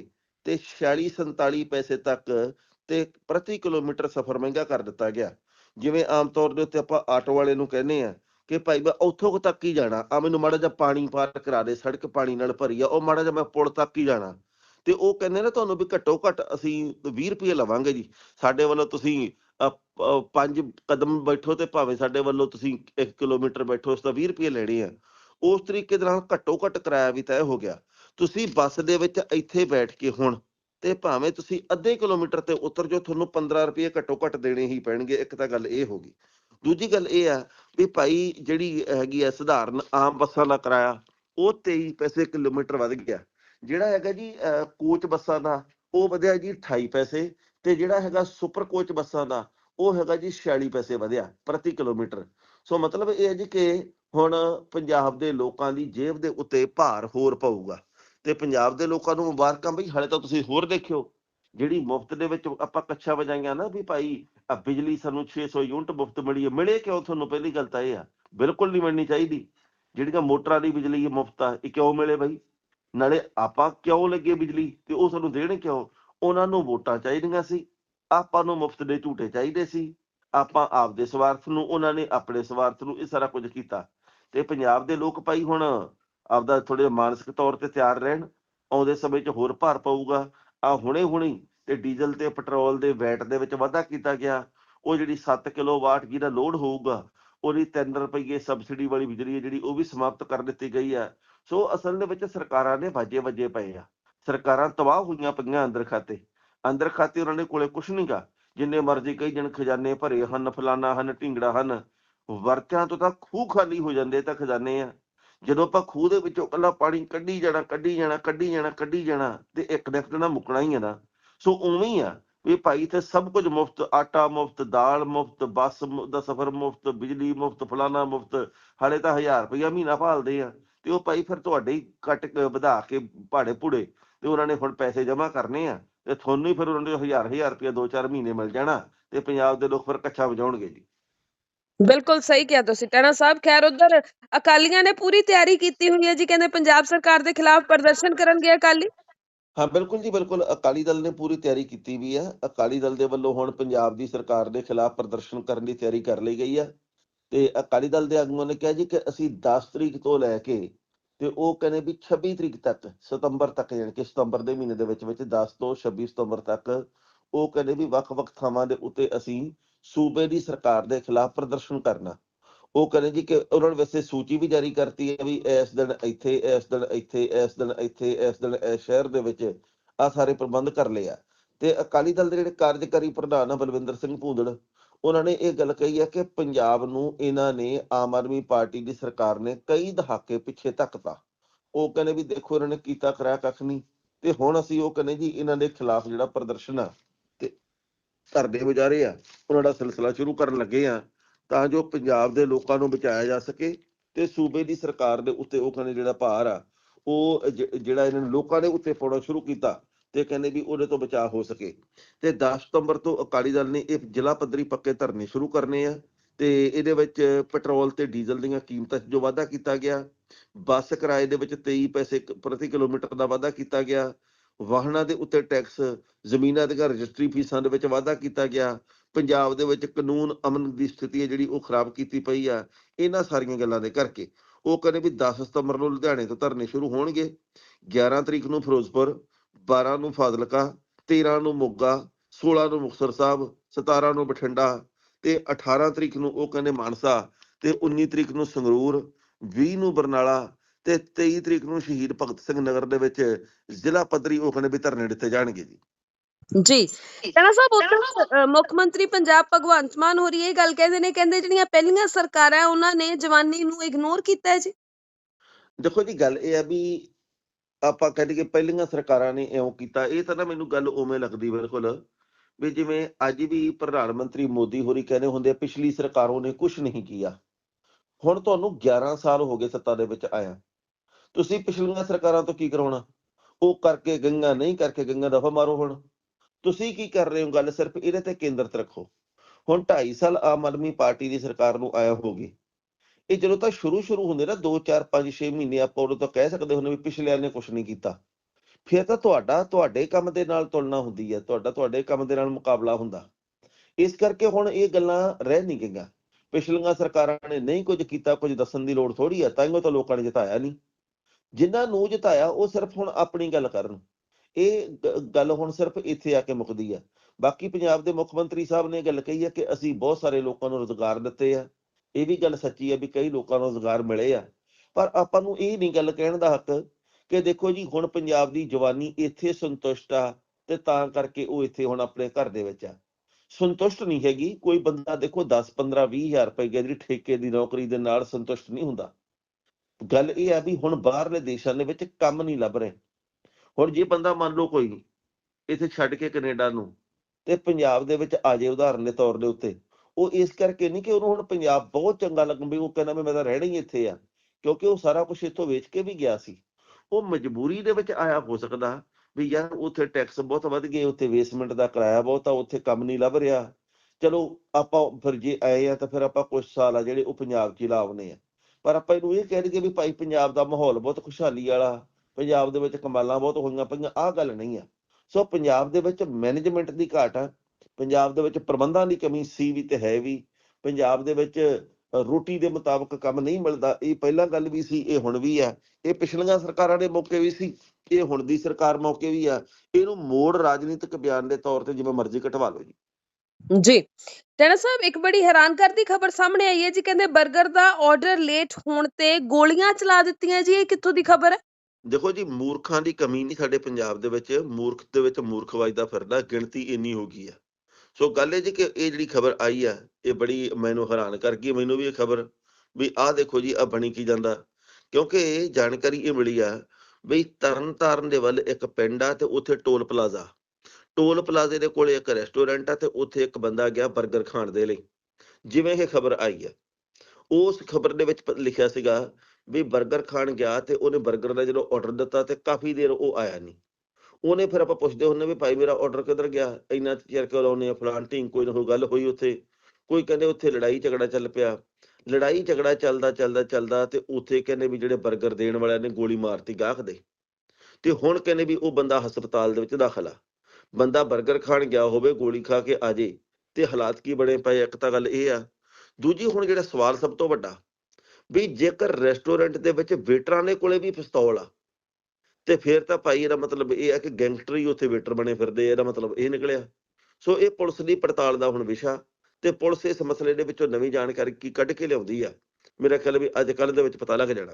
ਤੇ 46 47 ਪੈਸੇ ਤੱਕ ਤੇ ਪ੍ਰਤੀ ਕਿਲੋਮੀਟਰ ਸਫ਼ਰ ਮਹਿੰਗਾ ਕਰ ਦਿੱਤਾ ਗਿਆ। ਜਿਵੇਂ ਆਮ ਤੌਰ ਦੇ ਉੱਤੇ ਆਪਾਂ ਆਟੋ ਵਾਲੇ ਨੂੰ ਕਹਿੰਦੇ ਆ ਕਿ ਭਾਈ ਮੈਂ ਉੱਥੋਂ ਕੁ ਤੱਕ ਹੀ ਜਾਣਾ। ਆ ਮੈਨੂੰ ਮਾੜਾ ਜਿਹਾ ਪਾਣੀ ਪਾਰ ਕਰਾ ਦੇ, ਸੜਕ ਪਾਣੀ ਨਾਲ ਭਰੀ ਆ, ਉਹ ਮਾੜਾ ਜਿਹਾ ਮੈਂ ਪੁਲ ਤੱਕ ਹੀ ਜਾਣਾ। ਤੇ ਉਹ ਕਹਿੰਦੇ ਨੇ ਤੁਹਾਨੂੰ ਵੀ ਘੱਟੋ ਘੱਟ ਅਸੀਂ 20 ਰੁਪਏ ਲਵਾਂਗੇ ਜੀ। ਸਾਡੇ ਵੱਲੋਂ ਤੁਸੀਂ ਪੰਜ ਕਦਮ ਬੈਠੋ ਤੇ ਭਾਵੇਂ ਸਾਡੇ ਵੱਲੋਂ ਤੁਸੀਂ 1 ਕਿਲੋਮੀਟਰ ਬੈਠੋ, ਉਸ ਦਾ 20 ਰੁਪਏ ਲੈਣੇ ਆ। ਉਸ ਤਰੀਕੇ ਦੇ ਨਾਲ ਘੱਟੋ ਘੱਟ ਕਿਰਾਇਆ ਵੀ ਤੈਅ ਹੋ ਗਿਆ। ਤੁਸੀਂ ਬੱਸ ਦੇ ਵਿੱਚ ਇੱਥੇ ਬੈਠ ਕੇ ਹੁਣ ਤੇ ਭਾਵੇਂ ਤੁਸੀਂ ਅੱਧੇ ਕਿਲੋਮੀਟਰ ਤੇ ਉਤਰ ਜਾਓ, ਤੁਹਾਨੂੰ 15 ਰੁਪਏ ਘੱਟੋ ਘੱਟ ਦੇਣੇ ਹੀ ਪੈਣਗੇ, ਇੱਕ ਤਾਂ ਗੱਲ ਇਹ ਹੋ ਗਈ। ਦੂਜੀ ਗੱਲ ਇਹ ਆ ਵੀ ਭਾਈ ਜਿਹੜੀ ਹੈਗੀ ਆ ਸਧਾਰਨ ਆਮ ਬੱਸਾਂ ਦਾ ਕਿਰਾਇਆ, ਉਹ 23 ਪੈਸੇ ਕਿਲੋਮੀਟਰ ਵੱਧ ਗਿਆ। ਜਿਹੜਾ ਹੈਗਾ ਜੀ ਕੋਚ ਬੱਸਾਂ ਦਾ, ਉਹ ਵਧਿਆ ਜੀ 28 ਪੈਸੇ ਤੇ ਜਿਹੜਾ ਹੈਗਾ ਸੁਪਰ ਕੋਚ ਬੱਸਾਂ ਦਾ, ਉਹ ਹੈਗਾ ਜੀ 46 ਪੈਸੇ ਵਧਿਆ ਪ੍ਰਤੀ ਕਿਲੋਮੀਟਰ। ਸੋ ਮਤਲਬ ਇਹ ਹੈ ਜੀ ਕਿ ਹੁਣ ਪੰਜਾਬ ਦੇ ਲੋਕਾਂ ਦੀ ਜੇਬ ਦੇ ਉੱਤੇ ਭਾਰ ਹੋਰ ਪਊਗਾ ਤੇ ਪੰਜਾਬ ਦੇ ਲੋਕਾਂ ਨੂੰ ਮੁਬਾਰਕਾਂ। ਬਈ ਹਲੇ ਤਾਂ ਤੁਸੀਂ ਹੋਰ ਦੇਖਿਓ, ਜਿਹੜੀ ਮੁਫਤ ਦੇ ਵਿੱਚ ਆਪਾਂ ਕੱਛਾ ਵਜਾਈਆਂ ਨਾ ਵੀ ਭਾਈ ਆ ਬਿਜਲੀ ਸਾਨੂੰ 600 ਯੂਨਿਟ ਮੁਫਤ ਮਿਲੀ ਹੈ। ਮਿਲੇ ਕਿਉਂ? ਤੁਹਾਨੂੰ ਪਹਿਲੀ ਗੱਲ ਤਾਂ ਇਹ ਆ, ਬਿਲਕੁਲ ਨਹੀਂ ਮਿਲਣੀ ਚਾਹੀਦੀ। ਜਿਹੜੀਆਂ ਮੋਟਰਾਂ ਦੀ ਬਿਜਲੀ ਹੈ ਮੁਫਤ ਆ, ਇਹ ਕਿਉਂ ਮਿਲੇ ਬਈ? ਨਾਲੇ ਆਪਾਂ ਕਿਉਂ ਲੱਗੇ ਬਿਜਲੀ? ਤੇ ਉਹ ਸਾਨੂੰ ਦੇਣ ਕਿਉਂ? ਉਹਨਾਂ ਨੂੰ ਵੋਟਾਂ ਚਾਹੀਦੀਆਂ ਸੀ। ਆਪਾਂ ਨੂੰ ਮੁਫਤ ਦੇ ਝੂਟੇ ਚਾਹੀਦੇ ਸੀ। ਆਪਾਂ ਆਪਦੇ ਸਵਾਰਥ ਨੂੰ, ਉਹਨਾਂ ਨੇ ਆਪਣੇ ਸਵਾਰਥ ਨੂੰ ਇਹ ਸਾਰਾ ਕੁਝ ਕੀਤਾ। ਤੇ ਪੰਜਾਬ ਦੇ ਲੋਕ ਭਾਈ ਹੁਣ ਆਪਦਾ ਥੋੜੇ ਮਾਨਸਿਕ ਤੌਰ ਤੇ ਤਿਆਰ ਰਹਿਣ, ਆਉਂਦੇ ਸਮੇਂ 'ਚ ਹੋਰ ਭਾਰ ਪਊਗਾ। ਆ ਹੁਣੇ ਹੁਣੇ ਤੇ ਡੀਜ਼ਲ ਤੇ ਪੈਟਰੋਲ ਦੇ ਵੈਟ ਦੇ ਵਿੱਚ ਵਾਧਾ ਕੀਤਾ ਗਿਆ। ਉਹ ਜਿਹੜੀ 7 ਕਿਲੋਵਾਟ ਜਿਹਦਾ ਲੋਡ ਹੋਊਗਾ, ਉਹਦੀ 3 ਰੁਪਏ ਸਬਸਿਡੀ ਵਾਲੀ ਬਿਜਲੀ ਹੈ ਜਿਹੜੀ, ਉਹ ਵੀ ਸਮਾਪਤ ਕਰ ਦਿੱਤੀ ਗਈ ਹੈ। ਸੋ ਅਸਲ ਦੇ ਵਿੱਚ ਸਰਕਾਰਾਂ ਨੇ ਵਾਜੇ ਵੱਜੇ ਪਏ ਆ। ਸਰਕਾਰਾਂ ਤਬਾਹ ਹੋਈਆਂ ਪਈਆਂ ਅੰਦਰ ਖਾਤੇ। ਅੰਦਰ ਖਾਤੇ ਉਹਨਾਂ ਦੇ ਕੋਲੇ ਕੁਝ ਨਹੀਂਗਾ ਜਿੰਨੇ ਮਰਜ਼ੀ ਕਈ ਜਣ ਖਜ਼ਾਨੇ ਭਰੇ ਹਨ, ਫਲਾਨਾ ਹਨ, ਢਿੰਗੜਾ ਹਨ। ਵਰਤਿਆਂ ਤੋਂ ਤਾਂ ਖੂਹ ਖਾਲੀ ਹੋ ਜਾਂਦੇ ਤਾਂ ਖਜ਼ਾਨੇ ਆ। ਜਦੋਂ ਆਪਾਂ ਖੂਹ ਦੇ ਵਿੱਚੋਂ ਕੱਲਾ ਪਾਣੀ ਕੱਢੀ ਜਾਣਾ ਕੱਢੀ ਜਾਣਾ ਕੱਢੀ ਜਾਣਾ ਕੱਢੀ ਜਾਣਾ, ਤੇ ਇੱਕ ਦਿਨ ਤਾਂ ਮੁੱਕਣਾ ਹੀ ਆ ਨਾ। ਸੋ ਉਵੇਂ ਹੀ ਆ ਵੀ ਭਾਈ ਤੇ ਸਭ ਕੁਝ ਮੁਫਤ, ਆਟਾ ਮੁਫਤ, ਦਾਲ ਮੁਫਤ, ਬੱਸ ਦਾ ਸਫ਼ਰ ਮੁਫਤ, ਬਿਜਲੀ ਮੁਫਤ, ਫਲਾਨਾ ਮੁਫਤ, ਹਾਲੇ ਤਾਂ 1000 ਰੁਪਇਆ ਮਹੀਨਾ ਭਾਲਦੇ ਆ। ਤੇ ਉਹ ਭਾਈ ਫਿਰ ਤੁਹਾਡੇ ਹੀ ਕੱਟ ਵਧਾ ਕੇ ਭਾੜੇ ਭੂੜੇ ਤੇ ਉਹਨਾਂ ਨੇ ਹੁਣ ਪੈਸੇ ਜਮ੍ਹਾਂ ਕਰਨੇ ਆ ਤੇ ਤੁਹਾਨੂੰ ਹੀ ਫਿਰ ਉਹਨਾਂ ਦੇ 1000 1000 ਰੁਪਇਆ 2-4 ਮਹੀਨੇ ਮਿਲ ਜਾਣਾ ਤੇ ਪੰਜਾਬ ਦੇ ਲੋਕ ਫਿਰ ਕੱਛਾ ਵਜਾਉਣਗੇ ਜੀ। ਬਿਲਕੁਲ ਸਹੀ ਕਿਹਾ ਤੁਸੀਂ, ਟਣਾ ਸਾਹਿਬ, ਖੈਰ ਉਧਰ ਅਕਾਲੀਆਂ ਨੇ ਪੂਰੀ ਤਿਆਰੀ ਕੀਤੀ ਹੋਈ ਹੈ ਜੀ, ਕਹਿੰਦੇ ਪੰਜਾਬ ਸਰਕਾਰ ਦੇ ਖਿਲਾਫ ਪ੍ਰਦਰਸ਼ਨ ਕਰਨਗੇ ਅਕਾਲੀ। ਹਾਂ, ਬਿਲਕੁਲ ਜੀ, ਬਿਲਕੁਲ। ਅਕਾਲੀ ਦਲ ਨੇ ਪੂਰੀ ਤਿਆਰੀ ਕੀਤੀ ਵੀ ਆ। ਅਕਾਲੀ ਦਲ ਦੇ ਵੱਲੋਂ ਹੁਣ ਪੰਜਾਬ ਦੀ ਸਰਕਾਰ ਦੇ ਖਿਲਾਫ ਪ੍ਰਦਰਸ਼ਨ ਕਰਨ ਦੀ ਤਿਆਰੀ ਕਰ ਲਈ ਗਈ ਆ। ਤੇ ਅਕਾਲੀ ਦਲ ਦੇ ਆਗੂਆਂ ਨੇ ਕਿਹਾ ਜੀ ਕਿ ਅਸੀਂ 10 ਤਰੀਕ ਤੋਂ ਲੈ ਕੇ ਤੇ ਉਹ ਕਹਿੰਦੇ ਵੀ 26 ਤਰੀਕ ਤੱਕ, ਸਤੰਬਰ ਤੱਕ ਯਾਨੀ ਕਿ ਸਤੰਬਰ ਦੇ ਮਹੀਨੇ ਦੇ ਵਿੱਚ ਵਿੱਚ 10 ਤੋਂ 26 ਸਤੰਬਰ ਤੱਕ ਉਹ ਕਹਿੰਦੇ ਵੀ ਵੱਖ-ਵੱਖ ਥਾਵਾਂ ਦੇ ਉੱਤੇ ਅਸੀਂ ਸੂਬੇ ਦੀ ਸਰਕਾਰ ਦੇ ਖਿਲਾਫ ਪ੍ਰਦਰਸ਼ਨ ਕਰਨਾ। ਉਹ ਕਹਿੰਦੇ ਜੀ ਕਿ ਉਹਨਾਂ ਨੇ ਵੈਸੇ ਸੂਚੀ ਵੀ ਜਾਰੀ ਕਰਤੀ ਹੈ ਵੀ ਇਸ ਦਿਨ ਇੱਥੇ, ਇਸ ਦਿਨ ਇੱਥੇ, ਇਸ ਦਿਨ ਇੱਥੇ, ਇਸ ਦਿਨ ਇਸ ਸ਼ਹਿਰ ਦੇ ਵਿੱਚ ਆ ਸਾਰੇ ਪ੍ਰਬੰਧ ਕਰ ਲਏ ਆ। ਤੇ ਅਕਾਲੀ ਦਲ ਦੇ ਜਿਹੜੇ ਕਾਰਜਕਾਰੀ ਪ੍ਰਧਾਨ ਆ ਬਲਵਿੰਦਰ ਸਿੰਘ ਭੂੰਦੜ, ਉਹਨਾਂ ਨੇ ਇਹ ਗੱਲ ਕਹੀ ਹੈ ਕਿ ਪੰਜਾਬ ਨੂੰ ਇਹਨਾਂ ਨੇ ਆਮ ਆਦਮੀ ਪਾਰਟੀ ਦੀ ਸਰਕਾਰ ਨੇ ਕਈ ਦਹਾਕੇ ਪਿੱਛੇ ਧੱਕਤਾ। ਉਹ ਕਹਿੰਦੇ ਵੀ ਦੇਖੋ ਇਹਨਾਂ ਨੇ ਕੀਤਾ ਕਰਾਇਆ ਕੱਖ ਨਹੀਂ। ਤੇ ਹੁਣ ਅਸੀਂ ਉਹ ਕਹਿੰਦੇ ਜੀ ਇਹਨਾਂ ਦੇ ਖਿਲਾਫ ਜਿਹੜਾ ਪ੍ਰਦਰਸ਼ਨ ਆ, ਤੇ ਧਰਨੇ ਵਿਚਾਰੇ ਆ, ਉਹਨਾਂ ਦਾ ਸਿਲਸਿਲਾ ਸ਼ੁਰੂ ਕਰਨ ਲੱਗੇ ਆ। ਤਾਂ ਜੋ ਪੰਜਾਬ ਦੇ ਲੋਕਾਂ ਨੂੰ ਬਚਾਇਆ ਜਾ ਸਕੇ ਤੇ ਸੂਬੇ ਦੀ ਸਰਕਾਰ ਦੇ ਉੱਤੇ ਉਹ ਕਹਿੰਦੇ ਜਿਹੜਾ ਭਾਰ ਆ, ਉਹ ਜਿਹੜਾ ਇਹਨਾਂ ਨੇ ਲੋਕਾਂ ਦੇ ਉੱਤੇ ਪਾਉਣਾ ਸ਼ੁਰੂ ਕੀਤਾ ਤੇ ਕਹਿੰਦੇ ਵੀ ਉਹਦੇ ਤੋਂ ਬਚਾਅ ਹੋ ਸਕੇ। ਤੇ 10 ਸਤੰਬਰ ਤੋਂ ਅਕਾਲੀ ਦਲ ਨੇ ਇਹ ਜ਼ਿਲ੍ਹਾ ਪੱਧਰੀ ਪੱਕੇ ਧਰਨੇ ਸ਼ੁਰੂ ਕਰਨੇ ਆ ਤੇ ਇਹਦੇ ਵਿੱਚ ਪੈਟਰੋਲ ਤੇ ਡੀਜ਼ਲ ਦੀਆਂ ਕੀਮਤਾਂ 'ਚ ਜੋ ਵਾਧਾ ਕੀਤਾ ਗਿਆ, ਬੱਸ ਕਿਰਾਏ ਦੇ ਵਿੱਚ 23 ਪੈਸੇ ਪ੍ਰਤੀ ਕਿਲੋਮੀਟਰ ਦਾ ਵਾਧਾ ਕੀਤਾ ਗਿਆ, ਵਾਹਨਾਂ ਦੇ ਉੱਤੇ ਟੈਕਸ, ਜ਼ਮੀਨਾਂ ਦੇ ਘਰ ਰਜਿਸਟਰੀ ਫੀਸਾਂ ਦੇ ਵਿੱਚ ਵਾਧਾ ਕੀਤਾ ਗਿਆ ਪੰਜਾਬ ਦੇ ਵਿੱਚ ਕਾਨੂੰਨ ਅਮਨ ਦੀ ਸਥਿਤੀ ਹੈ ਜਿਹੜੀ ਉਹ ਖਰਾਬ ਕੀਤੀ ਪਈ ਆ, ਇਹਨਾਂ ਸਾਰੀਆਂ ਗੱਲਾਂ ਦੇ ਕਰਕੇ। ਉਹ ਕਹਿੰਦੇ ਵੀ 10 ਸਤੰਬਰ ਨੂੰ ਲੁਧਿਆਣੇ ਤੋਂ ਧਰਨੇ ਸ਼ੁਰੂ ਹੋਣਗੇ 11 ਤਰੀਕ ਨੂੰ ਫਿਰੋਜ਼ਪੁਰ 12 ਨੂੰ ਫਾਜ਼ਿਲਕਾ 13 ਨੂੰ ਮੋਗਾ 16 ਨੂੰ ਮੁਕਤਸਰ ਸਾਹਿਬ 17 ਨੂੰ ਬਠਿੰਡਾ ਤੇ 18 ਤਰੀਕ ਨੂੰ ਉਹ ਕਹਿੰਦੇ ਮਾਨਸਾ ਤੇ 19 ਤਰੀਕ ਨੂੰ ਸੰਗਰੂਰ 20 ਨੂੰ ਬਰਨਾਲਾ ਤੇ 23 ਤਰੀਕ ਨੂੰ ਸ਼ਹੀਦ ਭਗਤ ਸਿੰਘ ਨਗਰ ਦੇ ਵਿੱਚ ਜ਼ਿਲ੍ਹਾ ਪੱਧਰੀ ਉਹ ਕਹਿੰਦੇ ਵੀ ਧਰਨੇ ਦਿੱਤੇ ਜਾਣਗੇ ਜੀ। ਜੀ। ਟਣਾ ਸਾਹਿਬ ਉੱਧਰ ਮੁੱਖ ਮੰਤਰੀ ਪੰਜਾਬ ਭਗਵੰਤ ਮਾਨ ਹੋਰੀ ਇਹ ਗੱਲ ਕਹਿੰਦੇ ਨੇ ਕਹਿੰਦੇ ਜਿਹੜੀਆਂ ਪਹਿਲੀਆਂ ਸਰਕਾਰਾਂ ਉਹਨਾਂ ਨੇ ਜਵਾਨੀ ਨੂੰ ਇਗਨੋਰ ਕੀਤਾ ਹੈ ਜੀ। ਦੇਖੋ ਜੀ ਗੱਲ ਇਹ ਆ ਵੀ ਆਪਾਂ ਕਹਿੰਦੇ ਕਿ ਪਹਿਲੀਆਂ ਸਰਕਾਰਾਂ ਨੇ ਇਉਂ ਕੀਤਾ ਇਹ ਤਾਂ ਨਾ ਮੈਨੂੰ ਗੱਲ ਉਵੇਂ ਲੱਗਦੀ ਬਿਲਕੁਲ ਵੀ ਜਿਵੇਂ ਅੱਜ ਵੀ ਪ੍ਰਧਾਨ ਮੰਤਰੀ ਮੋਦੀ ਹੋਰੀ ਕਹਿੰਦੇ ਹੁੰਦੇ ਆ ਪਿਛਲੀ ਸਰਕਾਰੋਂ ਨੇ ਕੁਝ ਨਹੀਂ ਕੀਤਾ। ਹੁਣ ਤੁਹਾਨੂੰ 11 ਸਾਲ ਹੋ ਗਏ ਸੱਤਾ ਦੇ ਵਿੱਚ ਆਇਆ। ਤੁਸੀਂ ਪਿਛਲੀਆਂ ਸਰਕਾਰਾਂ ਤੋਂ ਕੀ ਕਰਾਉਣਾ? ਉਹ ਕਰਕੇ ਗੰਗਾ ਨਹੀਂ ਕਰਕੇ ਗੰਗਾ ਦਫਾ ਮਾਰੋ ਹੁਣ। ਤੁਸੀਂ ਕੀ ਕਰ ਰਹੇ ਹੋ? ਗੱਲ ਸਿਰਫ ਇਹਦੇ ਤੇ ਕੇਂਦਰਿਤ ਰੱਖੋ। ਹੁਣ 2.5 ਸਾਲ ਆਮ ਆਦਮੀ ਪਾਰਟੀ ਦੀ ਸਰਕਾਰ ਨੂੰ ਆਇਆ ਹੋ ਗਏ ਇਹ ਜਦੋਂ ਤਾਂ ਸ਼ੁਰੂ ਸ਼ੁਰੂ ਹੁੰਦੇ ਨਾ 2 4 5 6 ਮਹੀਨੇ ਆਪਾਂ ਉਦੋਂ ਤਾਂ ਕਹਿ ਸਕਦੇ ਹੁੰਦੇ ਵੀ ਪਿਛਲਿਆਂ ਨੇ ਕੁਝ ਨਹੀਂ ਕੀਤਾ। ਫਿਰ ਤਾਂ ਤੁਹਾਡਾ, ਤੁਹਾਡੇ ਕੰਮ ਦੇ ਨਾਲ ਤੁਲਨਾ ਹੁੰਦੀ ਹੈ ਤੁਹਾਡਾ, ਤੁਹਾਡੇ ਕੰਮ ਦੇ ਨਾਲ ਮੁਕਾਬਲਾ ਹੁੰਦਾ। ਇਸ ਕਰਕੇ ਹੁਣ ਇਹ ਗੱਲਾਂ ਰਹਿ ਨਹੀਂ ਗਈਆਂ। ਪਿਛਲੀਆਂ ਸਰਕਾਰਾਂ ਨੇ ਨਹੀਂ ਕੁਝ ਕੀਤਾ, ਕੁਝ ਦੱਸਣ ਦੀ ਲੋੜ ਥੋੜੀ ਹੈ ਤਾਂ ਹੀ ਉਹ ਤਾਂ ਲੋਕਾਂ ਨੇ ਜਿਤਾਇਆ ਨਹੀਂ। ਜਿਨ੍ਹਾਂ ਨੂੰ ਜਿਤਾਇਆ, ਉਹ ਸਿਰਫ ਹੁਣ ਆਪਣੀ ਗੱਲ ਕਰਨ। ਇਹ ਗੱਲ ਹੁਣ ਸਿਰਫ ਇੱਥੇ ਆ ਕੇ ਮੁੱਕਦੀ ਹੈ ਬਾਕੀ ਪੰਜਾਬ ਦੇ ਮੁੱਖ ਮੰਤਰੀ ਸਾਹਿਬ ਨੇ ਇਹ ਗੱਲ ਕਹੀ ਹੈ ਕਿ ਅਸੀਂ ਬਹੁਤ ਸਾਰੇ ਲੋਕਾਂ ਨੂੰ ਰੋਜ਼ਗਾਰ ਦਿੱਤੇ ਆ। ਇਹ ਵੀ ਗੱਲ ਸੱਚੀ ਹੈ ਵੀ ਕਈ ਲੋਕਾਂ ਨੂੰ ਰੋਜ਼ਗਾਰ ਮਿਲੇ ਆ। ਪਰ ਆਪਾਂ ਨੂੰ ਇਹ ਨਹੀਂ ਗੱਲ ਕਹਿਣ ਦਾ ਹੱਕ ਕਿ ਦੇਖੋ ਜੀ, ਹੁਣ ਪੰਜਾਬ ਦੀ ਜਵਾਨੀ ਇੱਥੇ ਸੰਤੁਸ਼ਟ ਆ ਤੇ ਤਾਂ ਕਰਕੇ ਉਹ ਇੱਥੇ ਹੁਣ ਆਪਣੇ ਘਰ ਦੇ ਵਿੱਚ ਆ। ਸੰਤੁਸ਼ਟ ਨਹੀਂ ਹੈਗੀ, ਕੋਈ ਬੰਦਾ ਦੇਖੋ 10 15 20 ਹਜ਼ਾਰ ਰੁਪਏ ਦੀ ਠੇਕੇ ਦੀ ਨੌਕਰੀ ਦੇ ਨਾਲ ਸੰਤੁਸ਼ਟ ਨਹੀਂ ਹੁੰਦਾ। ਗੱਲ ਇਹ ਆ ਵੀ ਹੁਣ ਬਾਹਰਲੇ ਦੇਸ਼ਾਂ ਦੇ ਵਿੱਚ ਕੰਮ ਨਹੀਂ ਲੱਭ ਰਹੇ। ਹੁਣ ਜੇ ਬੰਦਾ ਮੰਨ ਲਓ ਕੋਈ ਇੱਥੇ ਛੱਡ ਕੇ ਕੈਨੇਡਾ ਨੂੰ ਤੇ ਪੰਜਾਬ ਦੇ ਵਿੱਚ ਆ ਜਾਏ ਉਦਾਹਰਨ ਦੇ ਤੌਰ ਦੇ ਉੱਤੇ, ਉਹ ਇਸ ਕਰਕੇ ਨਹੀਂ ਕਿ ਉਹਨੂੰ ਹੁਣ ਪੰਜਾਬ ਬਹੁਤ ਚੰਗਾ ਲੱਗਣ ਵੀ ਉਹ ਕਹਿੰਦਾ ਮੈਂ ਤਾਂ ਰਹਿਣਾ ਹੀ ਇੱਥੇ ਆ, ਕਿਉਂਕਿ ਉਹ ਸਾਰਾ ਕੁਝ ਇੱਥੋਂ ਵੇਚ ਕੇ ਵੀ ਗਿਆ ਸੀ। ਉਹ ਮਜਬੂਰੀ ਦੇ ਵਿੱਚ ਆਇਆ ਹੋ ਸਕਦਾ ਵੀ ਯਾਰ ਉੱਥੇ ਟੈਕਸ ਬਹੁਤ ਵੱਧ ਗਏ, ਉੱਥੇ ਵੇਸਮੈਂਟ ਦਾ ਕਿਰਾਇਆ ਬਹੁਤ ਆ, ਉੱਥੇ ਕੰਮ ਨਹੀਂ ਲੱਭ ਰਿਹਾ। ਚਲੋ ਆਪਾਂ ਫਿਰ ਜੇ ਆਏ ਆ ਤਾਂ ਫਿਰ ਆਪਾਂ ਕੁਝ ਸਾਲ ਆ ਜਿਹੜੇ ਉਹ ਪੰਜਾਬ 'ਚ ਹੀ ਲਾਉਨੇ ਆ। ਪਰ ਆਪਾਂ ਇਹਨੂੰ ਇਹ ਕਹਿ ਦਈਏ ਵੀ ਭਾਈ ਪੰਜਾਬ ਦਾ ਮਾਹੌਲ ਬਹੁਤ ਖੁਸ਼ਹਾਲੀ ਵਾਲਾ ਪੰਜਾਬ ਦੇ ਵਿੱਚ ਕਮਾਲਾਂ ਬਹੁਤ ਹੋਈਆਂ ਪਈਆਂ, ਆਹ ਗੱਲ ਨਹੀਂ ਆ। ਸੋ ਪੰਜਾਬ ਦੇ ਵਿੱਚ ਮੈਨੇਜਮੈਂਟ ਦੀ ਘਾਟ ਆ, ਪੰਜਾਬ ਦੇ ਵਿੱਚ ਪ੍ਰਬੰਧਾਂ ਦੀ ਕਮੀ ਸੀ ਵੀ ਤੇ ਹੈ ਵੀ, ਪੰਜਾਬ ਦੇ ਵਿੱਚ ਰੋਟੀ ਦੇ ਮੁਤਾਬਕ ਕੰਮ ਨਹੀਂ ਮਿਲਦਾ, ਇਹ ਪਹਿਲਾਂ ਗੱਲ ਵੀ ਸੀ, ਇਹ ਹੁਣ ਵੀ ਆ। ਇਹ ਪਿਛਲੀਆਂ ਸਰਕਾਰਾਂ ਦੇ ਮੌਕੇ ਵੀ ਸੀ, ਇਹ ਹੁਣ ਦੀ ਸਰਕਾਰ ਮੌਕੇ ਵੀ ਆ। ਇਹਨੂੰ ਮੋੜ ਰਾਜਨੀਤਿਕ ਬਿਆਨ ਦੇ ਤੌਰ ਤੇ ਜਿਵੇਂ ਮਰਜ਼ੀ ਕਟਵਾ ਲਓ ਜੀ। ਜੀ ਟੈਣਾ ਸਾਹਿਬ, ਇੱਕ ਬੜੀ ਹੈਰਾਨ ਕਰਦੀ ਖਬਰ ਸਾਹਮਣੇ ਆਈ ਹੈ ਜੀ, ਕਹਿੰਦੇ 버ਗਰ ਦਾ ਆਰਡਰ ਲੇਟ ਹੋਣ ਤੇ ਗੋਲੀਆਂ ਚਲਾ ਦਿੱਤੀਆਂ ਜੀ, ਇਹ ਕਿੱਥੋਂ ਦੀ ਖਬਰ ਹੈ? ਦੇਖੋ ਜੀ, ਮੂਰਖਾਂ ਦੀ ਕਮੀ ਨਹੀਂ ਸਾਡੇ ਪੰਜਾਬ ਦੇ ਵਿੱਚ, ਮੂਰਖ ਦੇ ਵਿੱਚ ਮੂਰਖ ਵੱਜਦਾ ਫਿਰਦਾ, ਗਿਣਤੀ ਇੰਨੀ ਹੋ ਗਈ ਆ। ਸੋ ਗੱਲ ਇਹ ਜੀ ਕਿ ਇਹ ਜਿਹੜੀ ਖਬਰ ਆਈ ਆ, ਇਹ ਬੜੀ ਮੈਨੂੰ ਹੈਰਾਨ ਕਰ ਗਈ, ਮੈਨੂੰ ਵੀ ਇਹ ਖਬਰ ਵੀ ਆਹ ਦੇਖੋ ਜੀ ਆ ਬਣੀ ਕੀ ਜਾਂਦਾ। ਕਿਉਂਕਿ ਇਹ ਜਾਣਕਾਰੀ ਇਹ ਮਿਲੀ ਆ ਵੀ ਤਰਨਤਾਰਨ ਦੇ ਵੱਲ ਇੱਕ ਪਿੰਡ ਆ ਤੇ ਉੱਥੇ ਟੋਲ ਪਲਾਜ਼ਾ। ਟੋਲ ਪਲਾਜ਼ੇ ਦੇ ਕੋਲ ਇੱਕ ਰੈਸਟੋਰੈਂਟ ਆ ਤੇ ਉੱਥੇ ਇੱਕ ਬੰਦਾ ਗਿਆ 버ਗਰ ਖਾਣ ਦੇ ਲਈ। ਜਿਵੇਂ ਇਹ ਖਬਰ ਆਈ ਆ। ਉਸ ਖਬਰ ਦੇ ਵਿੱਚ ਲਿਖਿਆ ਸੀਗਾ ਵੀ 버ਗਰ ਖਾਣ ਗਿਆ ਤੇ ਉਹਨੇ 버ਗਰ ਦਾ ਜਦੋਂ ਆਰਡਰ ਦਿੱਤਾ ਤੇ ਕਾਫੀ ਦੇਰ ਉਹ ਆਇਆ ਨਹੀਂ। ਉਹਨੇ ਫਿਰ ਆਪਾਂ ਪੁੱਛਦੇ ਹੁੰਨੇ ਵੀ ਭਾਈ ਮੇਰਾ ਆਰਡਰ ਕਿੱਧਰ ਗਿਆ? ਇੰਨਾ ਚਿਰ ਕਿਉਂ ਲਾਉਨੇ ਆ ਫਲਾਂਟਿੰਗ ਕੋਈ ਨਾ ਕੋਈ ਗੱਲ ਹੋਈ ਉੱਥੇ। ਕੋਈ ਕਹਿੰਦੇ ਉੱਥੇ ਲੜਾਈ ਝਗੜਾ ਚੱਲ ਪਿਆ। ਲੜਾਈ ਝਗੜਾ ਚੱਲਦਾ ਚੱਲਦਾ ਚੱਲਦਾ ਤੇ ਉੱਥੇ ਕਹਿੰਦੇ ਵੀ ਜਿਹੜੇ 버ਗਰ ਦੇਣ ਵਾਲਿਆਂ ਨੇ ਗੋਲੀ ਮਾਰਤੀ ਗਾਖ ਦੇ। ਤੇ ਹੁਣ ਕਹਿੰਦੇ ਵੀ ਉਹ ਬੰਦਾ ਹਸਪਤਾਲ ਦੇ ਵਿੱਚ ਦਾਖਲ ਆ। ਬੰਦਾ 버ਗਰ ਖਾਣ ਗਿਆ ਹੋਵੇ, ਗੋਲੀ ਖਾ ਕੇ ਆ ਜੇ ਤੇ ਹਾਲਾਤ ਕੀ ਬਣੇ ਪਏ ਇੱਕ ਤਾਂ ਗੱਲ ਇਹ ਆ। ਦੂਜੀ ਹੁਣ ਜਿਹੜਾ ਸਵਾਲ ਸਭ ਤੋਂ ਵੱਡਾ ਵੀ ਜੇਕਰ ਰੈਸਟੋਰੈਂਟ ਦੇ ਵਿੱਚ ਵੇਟਰਾਂ ਦੇ ਕੋਲੇ ਵੀ ਪਿਸਤੌਲ ਆ ਤੇ ਫਿਰ ਤਾਂ ਭਾਈ ਇਹਦਾ ਮਤਲਬ ਇਹ ਹੈ ਕਿ ਗੈਂਗਸਟਰ ਹੀ ਉੱਥੇ ਵੇਟਰ ਬਣੇ ਫਿਰਦੇ ਆ, ਇਹਦਾ ਮਤਲਬ ਇਹ ਨਿਕਲਿਆ। ਸੋ ਇਹ ਪੁਲਿਸ ਦੀ ਪੜਤਾਲ ਦਾ ਹੁਣ ਵਿਸ਼ਾ ਤੇ ਪੁਲਿਸ ਇਸ ਮਸਲੇ ਦੇ ਵਿੱਚੋਂ ਨਵੀਂ ਜਾਣਕਾਰੀ ਕੀ ਕੱਢ ਕੇ ਲਿਆਉਂਦੀ ਆ ਮੇਰਾ ਖਿਆਲ ਵੀ ਅੱਜ ਕੱਲ੍ਹ ਦੇ ਵਿੱਚ ਪਤਾ ਲੱਗ ਜਾਣਾ।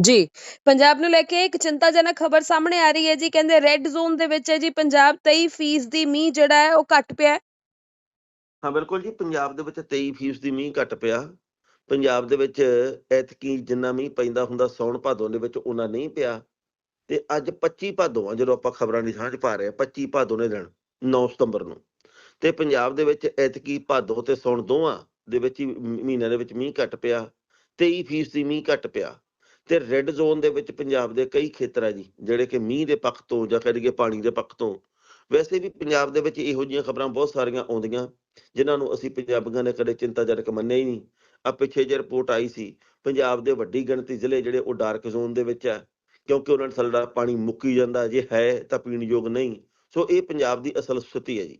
ਜੀ ਪੰਜਾਬ ਨੂੰ ਲੈ ਕੇ ਇੱਕ ਚਿੰਤਾਜਨਕ ਖਬਰ ਸਾਹਮਣੇ ਆ ਰਹੀ ਹੈ ਜੀ ਕਹਿੰਦੇ ਰੈੱਡ ਜ਼ੋਨ ਦੇ ਵਿੱਚ ਹੈ ਜੀ ਪੰਜਾਬ 23% ਦੀ ਮੀਂਹ ਜਿਹੜਾ ਹੈ ਉਹ ਘਟ ਪਿਆ। ਹਾਂ। ਬਿਲਕੁਲ ਜੀ ਪੰਜਾਬ ਦੇ ਵਿੱਚ 23% ਦੀ ਮੀਂਹ ਘਟ ਪਿਆ। ਪੰਜਾਬ ਦੇ ਵਿੱਚ ਐਤਕੀ ਜਿੰਨਾ ਮੀਂਹ ਪੈਂਦਾ ਹੁੰਦਾ ਸੌਣ ਭਾਦੋਂ ਦੇ ਵਿੱਚ ਉਹਨਾਂ ਨਹੀਂ ਪਿਆ। ਤੇ ਅੱਜ 25 ਭਾਦੋਂ ਆ, ਜਦੋਂ ਆਪਾਂ ਖਬਰਾਂ ਦੀ ਸਾਂਝ ਪਾ ਰਹੇ ਆ 25 ਭਾਦੋਂ ਨੇ ਦਿਨ 9 ਸਤੰਬਰ ਨੂੰ। ਤੇ ਪੰਜਾਬ ਦੇ ਵਿੱਚ ਐਤਕੀ ਭਾਦੋਂ ਤੇ ਸੌਣ ਦੋਵਾਂ ਦੇ ਵਿੱਚ ਹੀ ਮਹੀਨਿਆਂ ਦੇ ਵਿੱਚ ਮੀਂਹ ਘਟ ਪਿਆ 23% ਦੀ ਮੀਂਹ ਘਟ ਪਿਆ। ਤੇ ਰੈੱਡ ਜ਼ੋਨ ਦੇ ਵਿੱਚ ਪੰਜਾਬ ਦੇ ਕਈ ਖੇਤਰ ਆ ਜੀ, ਜਿਹੜੇ ਕਿ ਮੀਂਹ ਦੇ ਪੱਖ ਤੋਂ ਜਾਂ ਕਹਿ ਲਈਏ ਪਾਣੀ ਦੇ ਪੱਖ ਤੋਂ। ਵੈਸੇ ਵੀ ਪੰਜਾਬ ਦੇ ਵਿੱਚ ਇਹੋ ਜਿਹੀਆਂ ਖਬਰਾਂ ਬਹੁਤ ਸਾਰੀਆਂ ਆਉਂਦੀਆਂ, ਜਿਨ੍ਹਾਂ ਨੂੰ ਅਸੀਂ ਪੰਜਾਬੀਆਂ ਨੇ ਕਦੇ ਚਿੰਤਾਜਨਕ ਮੰਨਿਆ ਹੀ ਨਹੀਂ। ਆ ਪਿੱਛੇ ਜੇ ਰਿਪੋਰਟ ਆਈ ਸੀ ਪੰਜਾਬ ਦੇ ਵੱਡੀ ਗਿਣਤੀ ਜ਼ਿਲ੍ਹੇ ਜਿਹੜੇ ਉਹ ਡਾਰਕ ਜ਼ੋਨ ਦੇ ਵਿੱਚ ਆ ਕਿਉਂਕਿ ਉਹਨਾਂ ਦਾ ਥੱਲੜਾ ਪਾਣੀ ਮੁੱਕੀ ਜਾਂਦਾ ਜੇ ਹੈ ਤਾਂ ਪੀਣ ਯੋਗ ਨਹੀਂ ਸੋ ਇਹ ਪੰਜਾਬ ਦੀ ਅਸਲ ਸਥਿਤੀ ਹੈ ਜੀ।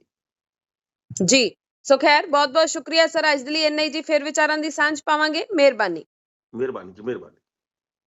ਜੀ ਸੋ ਖੈਰ ਬਹੁਤ ਬਹੁਤ ਸ਼ੁਕਰੀਆ ਸਰ ਅੱਜ ਦੇ ਲਈ ਇੰਨਾ ਹੀ ਜੀ ਫਿਰ ਵਿਚਾਰਾਂ ਦੀ ਸਾਂਝ ਪਾਵਾਂਗੇ ਮਿਹਰਬਾਨੀ। ਮਿਹਰਬਾਨੀ ਜੀ ਮਿਹਰਬਾਨੀ।